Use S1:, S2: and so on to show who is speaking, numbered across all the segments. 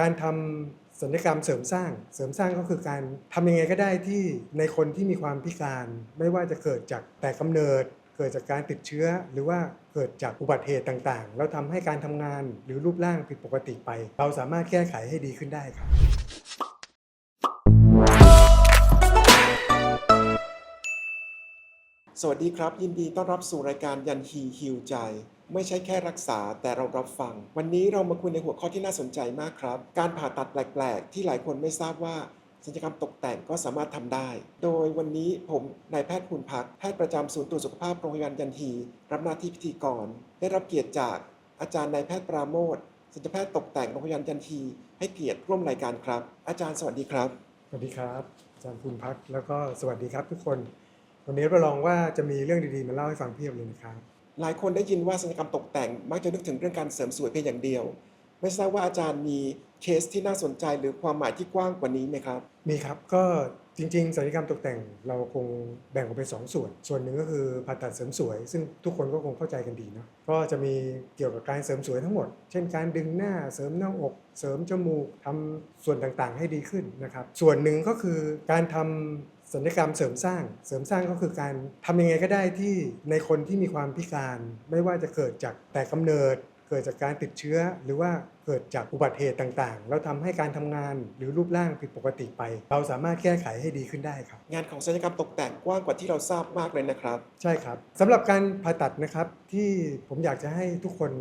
S1: การทำศัลยกรรมเสริมสร้าง เสริมสร้างก็คือการทำยังไงก็ได้ที่ในคนที่มีความพิการ ไม่ว่าจะเกิดจากแต่กำเนิด เกิดจากการติดเชื้อ หรือว่าเกิดจากอุบัติเหตุต่างๆ แล้วทำให้การทำงานหรือรูปร่างผิดปกติไป เราสามารถแก้ไขให้ดีขึ้นได้ครับ
S2: สวัสดีครับ ยินดีต้อนรับสู่รายการยันฮีฮิวใจ ไม่ใช่แค่รักษาแต่เรารับฟัง วันนี้เรามาคุยในหัวข้อที่น่าสนใจมากครับ การผ่าตัดแปลก ๆ ที่หลายคนไม่ทราบว่าศัลยกรรมตกแต่งก็สามารถทำได้ โดยวันนี้ผมนายแพทย์คุณพักแพทย์ประจำศูนย์ตรวจสุขภาพโรงพยาบาลยันฮีรับหน้าที่พิธีกร ได้รับเกียรติจากอาจารย์นายแพทย์ปราโมทศัลยแพทย์ตกแต่งโรงพยาบาลยันฮีให้เกียรติร่วมรายการครับ อาจารย์สวัสดีครับ
S1: สวัสดีครับ อาจารย์ภูมิพักแล้วก็สวัสดีครับทุกคน วันนี้เราลองว่าจะมีเรื่องดีๆมาเล่าให้ฟังเพียบเลยนะครับ
S2: หลายคนได้ยินว่าศัลยกรรมตกแต่ง มักจะนึกถึงเรื่องการเสริมสวยเพียงอย่างเดียว ไม่ทราบว่าอาจารย์มีเคสที่น่าสนใจหรือความหมายที่กว้างกว่านี้ไหมครับ
S1: มีครับก็จริงๆศัลยกรรมตกแต่งเราคงแบ่งออกเป็นสองส่วน ส่วนหนึ่งก็คือผ่าตัดเสริมสวย ซึ่งทุกคนก็คงเข้าใจกันดีเนาะก็จะมีเกี่ยวกับการเสริมสวยทั้งหมด เช่น การดึงหน้าเสริมหน้าอก เสริมจมูกทำส่วนต่างๆ ให้ดีขึ้นนะครับส่วนหนึ่งก็คือการทำ ศัลยกรรมเสริมสร้าง เสริมสร้างก็คือการทำยังไงก็ได้ที่ในคนที่มีความพิการ ไม่ว่าจะเกิดจากแต่กำเนิด เกิดจากการติดเชื้อ หรือว่า เกิดจากอุบัติเหตุต่างๆ แล้วทำให้การทำงานหรือรูปร่างผิดปกติไป เราสามารถแก้ไขให้ดีขึ้นได้ครับ
S2: งานของศัลยกรรมตกแต่งกว้างกว่าที่เราทราบมากเลยนะครับ
S1: ใช่ครับสำหรับการผ่าตัดนะครับที่ผมอยากจะให้ทุกคน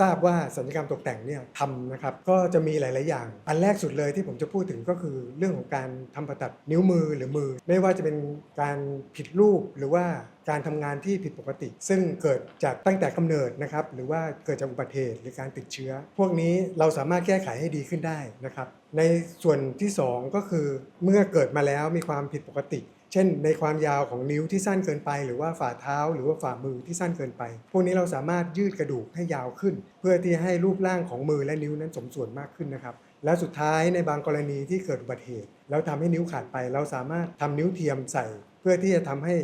S1: ทราบว่าศัลยกรรมตกแต่งเนี่ยทำนะครับก็จะมีหลาย ๆ อย่าง อันแรกสุดเลยที่ผมจะพูดถึงก็คือเรื่องของการทำผ่าตัดนิ้วมือหรือมือ ไม่ว่าจะเป็นการผิดรูปหรือว่าการทำงานที่ผิดปกติ ซึ่งเกิดจากตั้งแต่กำเนิดนะครับหรือว่าเกิดจากอุบัติเหตุหรือการติดเชื้อ พวกนี้เราสามารถแก้ไขให้ดีขึ้นได้นะครับ ในส่วนที่ 2 ก็คือเมื่อเกิดมาแล้วมีความผิดปกติ เช่น ในความยาวของนิ้วที่สั้นเกินไป หรือว่าฝ่าเท้า หรือว่าฝ่ามือที่สั้นเกินไป พวกนี้เราสามารถยืดกระดูกให้ยาวขึ้น เพื่อที่ให้รูปร่างของมือและนิ้วนั้นสมส่วนมากขึ้นนะครับและสุดท้ายในบางกรณีที่เกิดอุบัติเหตุ แล้วทำให้นิ้วขาดไป เราสามารถทำนิ้วเทียมใส่ เพื่อที่จะทำให้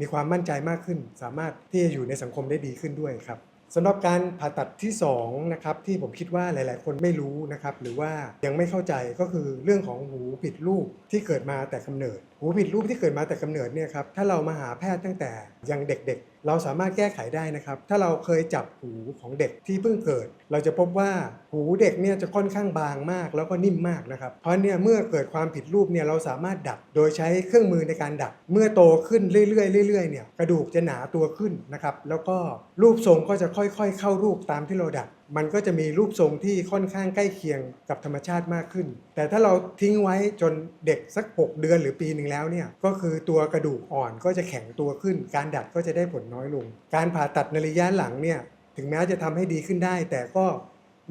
S1: มีความมั่นใจมากขึ้น สามารถที่จะอยู่ในสังคมได้ดีขึ้นด้วยครับ สำหรับการผ่าตัดที่2นะครับที่ผมคิดว่าหลาย ๆ คนไม่รู้นะครับหรือว่ายังไม่เข้าใจก็คือเรื่องของหูผิดรูปที่เกิดมาแต่กำเนิด หูผิดรูปที่เกิดมาแต่กำเนิดเนี่ยครับถ้าเรามาหาแพทย์ตั้งแต่ยังเด็กๆ เราสามารถแก้ไขได้นะครับ ถ้าเราเคยจับหูของเด็กที่เพิ่งเกิด เราจะพบว่าหูเด็กเนี่ยจะค่อนข้างบางมากแล้วก็นิ่มมากนะครับเพราะเนี่ยเมื่อเกิดความผิดรูปเนี่ยเราสามารถดัดโดยใช้เครื่องมือในการดัดเมื่อโตขึ้นเรื่อยๆเรื่อยๆเนี่ยกระดูกจะหนาตัวขึ้นนะครับแล้วก็รูปทรงก็จะค่อยๆ เข้ารูปตามที่เราดัด มันก็จะมีรูปทรงที่ค่อนข้างใกล้เคียงกับธรรมชาติมากขึ้น แต่ถ้าเราทิ้งไว้จนเด็กสัก 6 เดือนหรือปีหนึ่งแล้วเนี่ยก็คือตัวกระดูกอ่อนก็จะแข็งตัวขึ้น การดัดก็จะได้ผลน้อยลง การผ่าตัดในระยะหลังเนี่ยถึงแม้จะทำให้ดีขึ้นได้ แต่ก็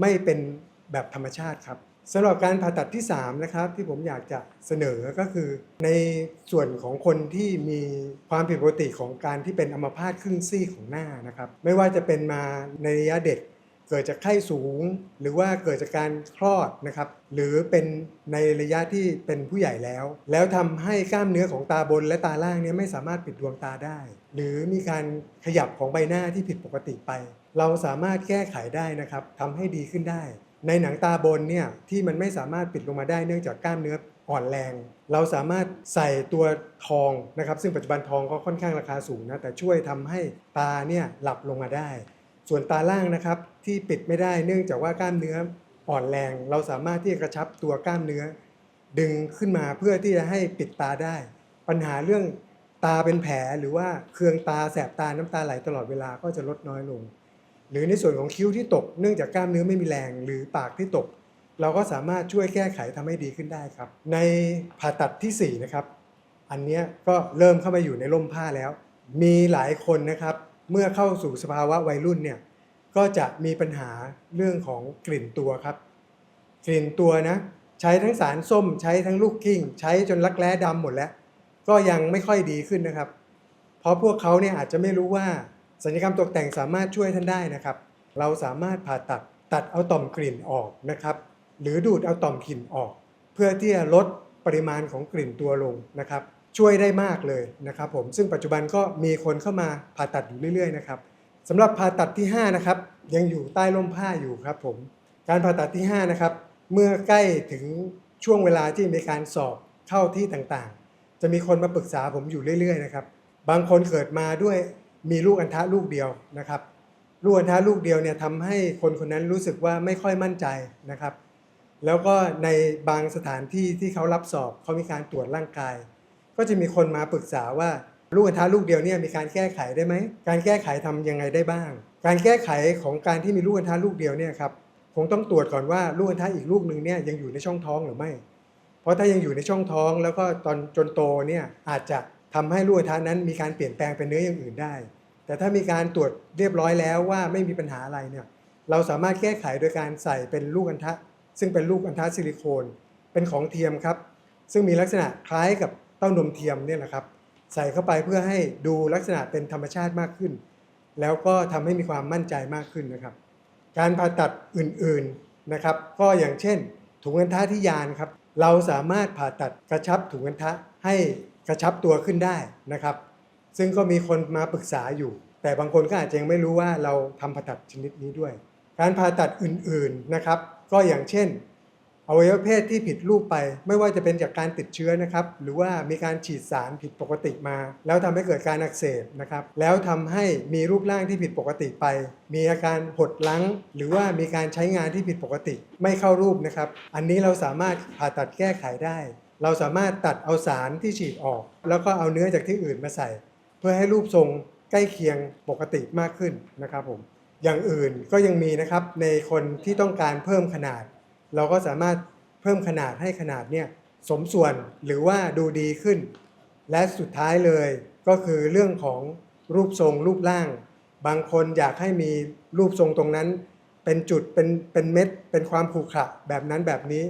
S1: ไม่เป็นแบบธรรมชาติครับสำหรับการผ่าตัดที่3นะครับที่ผมอยากจะเสนอก็คือ ในส่วนของคนที่มีความผิดปกติของการที่เป็นอัมพาตครึ่งซีกของหน้านะครับ ไม่ว่าจะเป็นมาในระยะเด็ก เกิดจากไข้สูง หรือว่าเกิดจากการคลอดนะครับหรือเป็นในระยะที่เป็นผู้ใหญ่แล้ว แล้วทำให้กล้ามเนื้อของตาบนและตาล่างเนี่ยไม่สามารถปิดดวงตาได้ หรือมีการขยับของใบหน้าที่ผิดปกติไป เราสามารถแก้ไขได้นะครับทำให้ดีขึ้นได้ ในหนังตาบนเนี่ยที่มันไม่สามารถปิดลงมาได้เนื่องจากกล้ามเนื้ออ่อนแรง เราสามารถใส่ตัวทองนะครับ ซึ่งปัจจุบันทองก็ค่อนข้างราคาสูงนะแต่ช่วยทำให้ตาเนี่ยหลับลงมาได้ ส่วนตาล่างนะครับที่ปิดไม่ได้เนื่องจากว่ากล้ามเนื้ออ่อนแรง เราสามารถที่จะกระชับตัวกล้ามเนื้อ ดึงขึ้นมาเพื่อที่จะให้ปิดตาได้ ปัญหาเรื่องตาเป็นแผลหรือว่าเคืองตาแสบตาน้ำตาไหลตลอดเวลาก็จะลดน้อยลง หรือในส่วนของคิ้วที่ตก เนื่องจากกล้ามเนื้อไม่มีแรง หรือปากที่ตก เราก็สามารถช่วยแก้ไขทำให้ดีขึ้นได้ครับ ในผ่าตัดที่สี่นะครับอันนี้ก็เริ่มเข้ามาอยู่ในร่มผ้าแล้ว มีหลายคนนะครับ เมื่อเข้าสู่สภาวะวัยรุ่นเนี่ยก็จะมีปัญหาเรื่องของกลิ่นตัวครับ กลิ่นตัวนะ ใช้ทั้งสารส้ม ใช้ทั้งลูกกิ้ง ใช้จนรักแร้ดำหมดแล้ว ก็ยังไม่ค่อยดีขึ้นนะครับ เพราะพวกเขาเนี่ยอาจจะไม่รู้ว่าศัลยกรรมตกแต่งสามารถช่วยท่านได้นะครับ เราสามารถผ่าตัดตัดเอาต่อมกลิ่นออกนะครับ หรือดูดเอาต่อมกลิ่นออก เพื่อที่จะลดปริมาณของกลิ่นตัวลงนะครับ ช่วยได้มากเลยนะครับผมซึ่งปัจจุบันก็มีคนเข้ามาผ่าตัดอยู่เรื่อยๆนะครับสำหรับผ่าตัดที่5นะครับยังอยู่ใต้ร่มผ้าอยู่ครับผมการผ่าตัดที่5นะครับเมื่อใกล้ถึงช่วงเวลาที่มีการสอบเข้าที่ต่างๆ จะมีคนมาปรึกษาผมอยู่เรื่อยๆนะครับบางคนเกิดมาด้วยมีลูกอัณฑะลูกเดียวนะครับลูกอัณฑะลูกเดียวเนี่ยทำให้คนคนนั้นรู้สึกว่าไม่ค่อยมั่นใจนะครับ แล้วก็ในบางสถานที่ที่เขารับสอบเขามีการตรวจร่างกาย ก็จะมีคนมาปรึกษาว่าลูกอัณฑะลูกเดียวเนี่ยมีการแก้ไขได้ไหม การแก้ไขทำยังไงได้บ้าง การแก้ไขของการที่มีลูกอัณฑะลูกเดียวเนี่ยครับคงต้องตรวจก่อนว่าลูกอัณฑะอีกลูกหนึ่งเนี่ยยังอยู่ในช่องท้องหรือไม่ เพราะถ้ายังอยู่ในช่องท้องแล้วก็ตอนจนโตเนี่ยอาจจะทำให้ลูกอัณฑะนั้นมีการเปลี่ยนแปลงเป็นเนื้ออย่างอื่นได้ แต่ถ้ามีการตรวจเรียบร้อยแล้วว่าไม่มีปัญหาอะไรเนี่ยเราสามารถแก้ไขโดยการใส่เป็นลูกอัณฑะซึ่งเป็นลูกอัณฑะซิลิโคนเป็นของเทียมครับ ซึ่งมีลักษณะคล้ายกับ เต้านมเทียมเนี่ยแหละครับ ใส่เข้าไปเพื่อให้ดูลักษณะเป็นธรรมชาติมากขึ้น แล้วก็ทำให้มีความมั่นใจมากขึ้นนะครับ การผ่าตัดอื่นๆนะครับ ก็อย่างเช่น ถุงอัณฑะที่ยานครับ เราสามารถผ่าตัดกระชับถุงอัณฑะให้กระชับตัวขึ้นได้นะครับ ซึ่งก็มีคนมาปรึกษาอยู่ แต่บางคนก็อาจจะยังไม่รู้ว่าเราทำผ่าตัดชนิดนี้ด้วย การผ่าตัดอื่นๆนะครับ ก็อย่างเช่น อวัยวะเพศที่ผิดรูปไป ไม่ว่าจะเป็นจากการติดเชื้อนะครับ หรือว่ามีการฉีดสารผิดปกติมา แล้วทำให้เกิดการอักเสบนะครับ แล้วทำให้มีรูปร่างที่ผิดปกติไป มีอาการหดลังหรือว่ามีการใช้งานที่ผิดปกติ ไม่เข้ารูปนะครับ อันนี้เราสามารถผ่าตัดแก้ไขได้ เราสามารถตัดเอาสารที่ฉีดออก แล้วก็เอาเนื้อจากที่อื่นมาใส่ เพื่อให้รูปทรงใกล้เคียงปกติมากขึ้นนะครับผมอย่างอื่นก็ยังมีนะครับในคนที่ต้องการเพิ่มขนาด เราก็สามารถเพิ่มขนาดให้ขนาดเนี่ยสมส่วนหรือว่าดูดีขึ้น และสุดท้ายเลยก็คือเรื่องของรูปทรงรูปร่าง บางคนอยากให้มีรูปทรงตรงนั้น เป็นจุดเป็นเป็นเม็ด เป็นความขรุขระแบบนั้นแบบนี้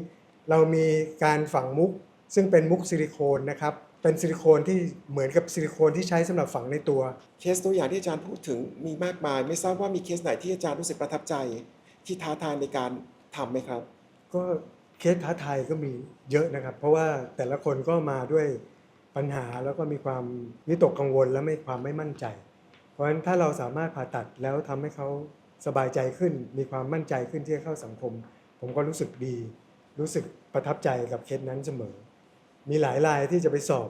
S1: เรามีการฝังมุก ซึ่งเป็นมุกซิลิโคนนะครับเป็นซิลิโคนที่เหมือนกับซิลิโคนที่ใช้สำหรับฝังในตัว
S2: เคสตัวอย่างที่อาจารย์พูดถึงมีมากมาย ไม่ทราบว่ามีเคสไหนที่อาจารย์รู้สึกประทับใจ ที่ท้าทายในการทำไหมครับ
S1: ก็เคสท้าทายก็มีเยอะนะครับ เพราะว่าแต่ละคนก็มาด้วยปัญหาแล้วก็มีความวิตกกังวลและไม่ความไม่มั่นใจ เพราะฉะนั้นถ้าเราสามารถผ่าตัดแล้วทำให้เขาสบายใจขึ้น มีความมั่นใจขึ้นที่จะเข้าสังคม ผมก็รู้สึกดี รู้สึกประทับใจกับเคสนั้นเสมอ มีหลายรายที่จะไปสอบ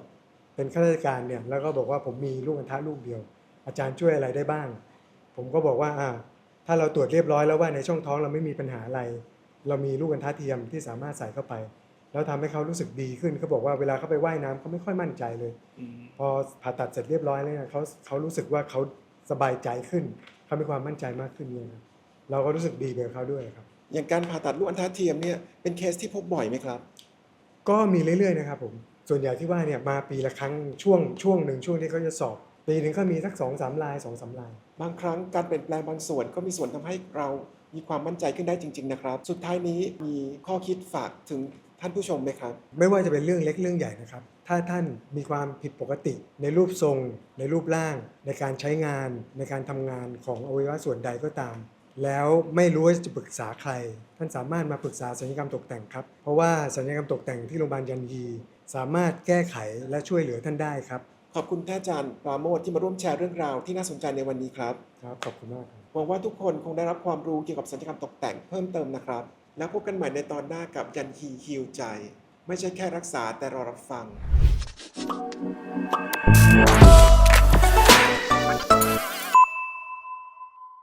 S1: เป็นข้าราชการเนี่ยแล้วก็บอกว่าผมมีลูกอัณฑะลูกเดียว อาจารย์ช่วยอะไรได้บ้าง ผมก็บอกว่าอ่าถ้าเราตรวจเรียบร้อยแล้วว่าในช่องท้องเราไม่มีปัญหาอะไร เรามีลูกอัณฑะเทียมที่สามารถใส่เข้าไป แล้วทำให้เขารู้สึกดีขึ้นเขาบอกว่าเวลาเขาไปว่ายน้ำเขาไม่ค่อยมั่นใจเลย พอผ่าตัดเสร็จเรียบร้อยแล้วเนี่ยเขาเขารู้สึกว่าเขาสบายใจขึ้นเขามีความมั่นใจมากขึ้นเนี่ยครับเราก็รู้สึกดีไปกับเขาด้วยครับ
S2: อย่างการผ่าตัดลูกอัณฑะเทียมเนี่ยเป็นเคสที่พบบ่อยไหมครับ
S1: ก็มีเรื่อยๆนะครับผมส่วนใหญ่ที่ว่าเนี่ยมาปีละครั้งช่วงช่วงหนึ่งช่วงที่เขาจะสอบปีหนึ่งก็มีสักสองสามลายสองสามลาย
S2: บางครั้งการเปลี่ยนแปลงบางส่วนก็มีส่วนทำให้เรา มีความมั่นใจขึ้นได้จริง ๆ นะครับ สุดท้ายนี้มีข้อคิดฝากถึงท่านผู้ชมไหมครับ
S1: ไม่ว่าจะเป็นเรื่องเล็กเรื่องใหญ่นะครับ ถ้าท่านมีความผิดปกติในรูปทรง ในรูปร่าง ในการใช้งาน ในการทำงานของอวัยวะส่วนใดก็ตาม แล้วไม่รู้ว่าจะปรึกษาใคร ท่านสามารถมาปรึกษาศัลยกรรมตกแต่งครับ เพราะว่าศัลยกรรมตกแต่งที่โรงพยาบาลยันยีสามารถแก้ไขและช่วยเหลือท่านได้ครับ
S2: ขอบคุณท่านอาจารย์ปราโมทที่มาร่วมแชร์เรื่องราวที่น่าสนใจในวันนี้ครับ
S1: ครับ ขอบคุณมากครับ
S2: หวังว่าทุกคนคงได้รับความรู้เกี่ยวกับศัลยกรรมตกแต่งเพิ่มเติมนะครับ แล้วพบกันใหม่ในตอนหน้ากับยันฮีฮิวใจ ไม่ใช่แค่รักษาแต่รอรับฟัง